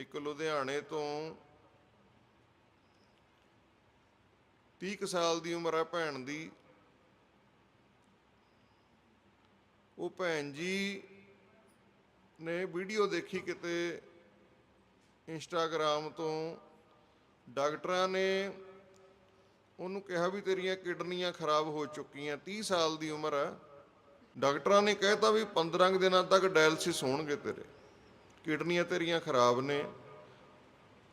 ਇੱਕ ਲੁਧਿਆਣੇ ਤੋਂ 30 ਕੁ ਸਾਲ ਦੀ ਉਮਰ ਹੈ ਭੈਣ ਦੀ। ਉਹ ਭੈਣ ਜੀ ਨੇ ਵੀਡੀਓ ਦੇਖੀ ਕਿਤੇ ਇੰਸਟਾਗ੍ਰਾਮ ਤੋਂ। ਡਾਕਟਰਾਂ ਨੇ ਉਹਨੂੰ ਕਿਹਾ ਵੀ ਤੇਰੀਆਂ ਕਿਡਨੀਆਂ ਖਰਾਬ ਹੋ ਚੁੱਕੀਆਂ 30 ਸਾਲ ਦੀ ਉਮਰ ਹੈ ਡਾਕਟਰਾਂ ਨੇ ਕਹਿਤਾ ਵੀ 15 ਕੁ ਦਿਨਾਂ ਤੱਕ ਡਾਇਲਸਿਸ ਹੋਣਗੇ ਤੇਰੇ। ਕਿਡਨੀਆਂ ਤੇਰੀਆਂ ਖਰਾਬ ਨੇ।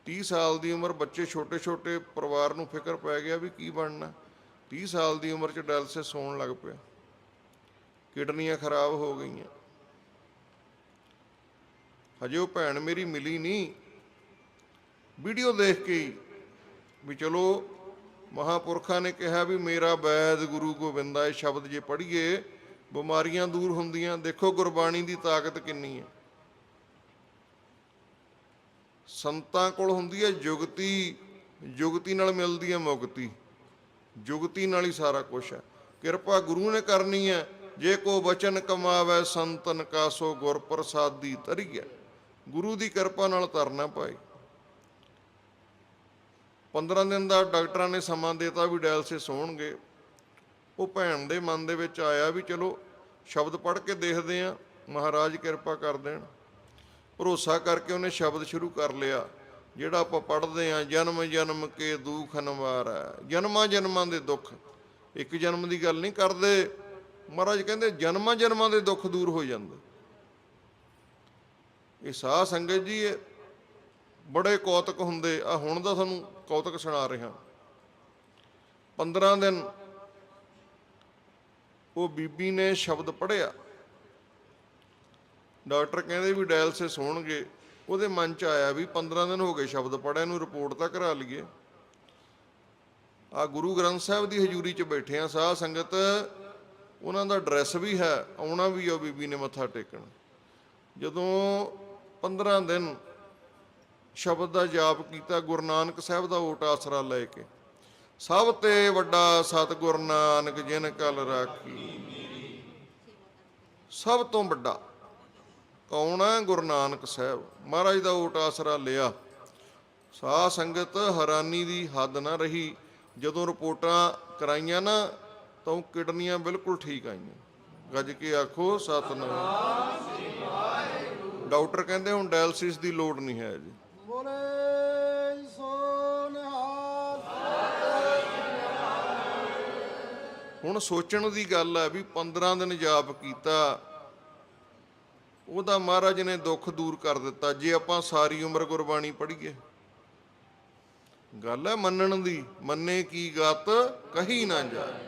30 ਸਾਲ ਦੀ ਉਮਰ ਬੱਚੇ ਛੋਟੇ ਛੋਟੇ ਪਰਿਵਾਰ ਨੂੰ ਫਿਕਰ ਪੈ ਗਿਆ ਵੀ ਕੀ ਬਣਨਾ। 30 ਸਾਲ ਦੀ ਉਮਰ 'ਚ ਡਾਇਲਸਿਸ ਹੋਣ ਲੱਗ ਪਿਆ। ਕਿਡਨੀਆਂ ਖਰਾਬ ਹੋ ਗਈਆਂ। ਹਜੇ ਉਹ ਭੈਣ ਮੇਰੀ ਮਿਲੀ ਨਹੀਂ। ਵੀਡੀਓ ਦੇਖ ਕੇ ਵੀ ਚਲੋ ਮਹਾਪੁਰਖਾਂ ਨੇ ਕਿਹਾ ਵੀ ਮੇਰਾ ਵੈਦ ਗੁਰੂ ਗੋਬਿੰਦਾ ਇਹ ਸ਼ਬਦ ਜੇ ਪੜ੍ਹੀਏ, ਬਿਮਾਰੀਆਂ ਦੂਰ ਹੁੰਦੀਆਂ। ਦੇਖੋ ਗੁਰਬਾਣੀ ਦੀ ਤਾਕਤ ਕਿੰਨੀ ਹੈ। ਸੰਤਾਂ ਕੋਲ ਹੁੰਦੀ ਹੈ ਜੁਗਤੀ ਜੁਗਤੀ ਨਾਲ ਮਿਲਦੀ ਹੈ ਮੁਕਤੀ। ਜੁਗਤੀ ਨਾਲ ਹੀ ਸਾਰਾ ਕੁਝ ਹੈ। ਕਿਰਪਾ ਗੁਰੂ ਨੇ ਕਰਨੀ ਹੈ। ਜੇ ਕੋ ਬਚਨ ਕਮਾਵੇ, ਸੰਤਨ ਕਾ ਸੋ ਗੁਰ ਪ੍ਰਸਾਦੀ ਤਰੀਐ ਗੁਰੂ ਦੀ ਕਿਰਪਾ ਨਾਲ ਤਰਨਾ ਪਾਈ 15 ਦਿਨ ਦਾ ਡਾਕਟਰਾਂ ਨੇ ਸਮਾਂ ਦਿੱਤਾ ਵੀ ਡਾਇਲਸਿਸ ਹੋਣਗੇ। ਉਹ ਭੈਣ ਦੇ ਮਨ ਦੇ ਵਿੱਚ ਆਇਆ ਵੀ ਚਲੋ, ਸ਼ਬਦ ਪੜ੍ਹ ਕੇ ਦੇਖਦੇ ਆ ਮਹਾਰਾਜ ਕਿਰਪਾ ਕਰ ਦੇਣ। ਭਰੋਸਾ ਕਰਕੇ ਉਹਨੇ ਸ਼ਬਦ ਸ਼ੁਰੂ ਕਰ ਲਿਆ, ਜਿਹੜਾ ਆਪਾਂ ਪੜ੍ਹਦੇ ਆ ਜਨਮ ਜਨਮ ਕੇ ਦੁੱਖ ਨਵਾਰੈ ਜਨਮਾਂ ਜਨਮਾਂ ਦੇ ਦੁੱਖ। ਇੱਕ ਜਨਮ ਦੀ ਗੱਲ ਨਹੀਂ ਕਰਦੇ, ਮਹਾਰਾਜ ਕਹਿੰਦੇ ਜਨਮਾਂ ਜਨਮਾਂ ਦੇ ਦੁੱਖ ਦੂਰ ਹੋ ਜਾਂਦੇ। ਇਹ ਸਾਧ ਸੰਗਤ ਜੀ ਇਹ ਬੜੇ ਕੌਤਕ ਹੁੰਦੇ, ਆ ਹੁਣ ਦਾ ਤੁਹਾਨੂੰ ਕੌਤਕ ਸੁਣਾ ਰਿਹਾ। 15 ਦਿਨ ਉਹ ਬੀਬੀ ਨੇ ਸ਼ਬਦ ਪੜਿਆ ਡਾਕਟਰ ਕਹਿੰਦੇ ਵੀ ਡਾਇਲਸਿਸ ਹੋਣਗੇ। ਉਹਦੇ ਮਨ ਚ ਆਇਆ ਵੀ 15 ਦਿਨ ਹੋ ਗਏ ਸ਼ਬਦ ਪੜਿਆ ਨੂੰ ਰਿਪੋਰਟ ਤਾਂ ਕਰਾ ਲਈਏ। ਆ ਗੁਰੂ ਗ੍ਰੰਥ ਸਾਹਿਬ ਦੀ ਹਜ਼ੂਰੀ 'ਚ ਬੈਠੇ ਆ ਸਾਧ ਸੰਗਤ, ਉਹਨਾਂ ਦਾ ਐਡਰੈਸ ਵੀ ਹੈ, ਆਉਣਾ ਵੀ ਆ ਉਹ ਬੀਬੀ ਨੇ ਮੱਥਾ ਟੇਕਣ। ਜਦੋਂ 15 ਦਿਨ ਸ਼ਬਦ ਦਾ ਜਾਪ ਕੀਤਾ, ਗੁਰੂ ਨਾਨਕ ਸਾਹਿਬ ਦਾ ਓਟ ਆਸਰਾ ਲੈ ਕੇ, ਸਭ ਤੇ ਵੱਡਾ ਸਤਿਗੁਰ ਨਾਨਕ ਜਿਨ ਕਲ ਰਾਖੀ। ਸਭ ਤੋਂ ਵੱਡਾ। ਕੌਣ ਹੈ? ਗੁਰੂ ਨਾਨਕ ਸਾਹਿਬ। ਮਹਾਰਾਜ ਦਾ ਓਟ ਆਸਰਾ ਲਿਆ। ਸਾਧ ਸੰਗਤ ਹੈਰਾਨੀ ਦੀ ਹੱਦ ਨਾ ਰਹੀ। ਜਦੋਂ ਰਿਪੋਰਟਾਂ ਕਰਾਈਆਂ ਨਾ ਤਾਂ ਕਿਡਨੀਆਂ ਬਿਲਕੁਲ ਠੀਕ ਆਈਆਂ। ਗੱਜ ਕੇ ਆਖੋ ਸਤਨਾਮ। ਡਾਕਟਰ ਕਹਿੰਦੇ ਹੁਣ ਡਾਇਲਸਿਸ ਦੀ ਲੋੜ ਨਹੀਂ ਹੈ ਜੀ। ਹੁਣ ਸੋਚਣ ਦੀ ਗੱਲ ਹੈ ਵੀ 15 ਦਿਨ ਜਾਪ ਕੀਤਾ ਉਹਦਾ ਮਹਾਰਾਜ ਨੇ ਦੁੱਖ ਦੂਰ ਕਰ ਦਿੱਤਾ, ਜੇ ਆਪਾਂ ਸਾਰੀ ਉਮਰ ਗੁਰਬਾਣੀ ਪੜ੍ਹੀਏ। ਗੱਲ ਹੈ ਮੰਨਣ ਦੀ, ਮੰਨੇ ਕੀ ਗਤ ਕਹੀ ਨਾ ਜਾਏ।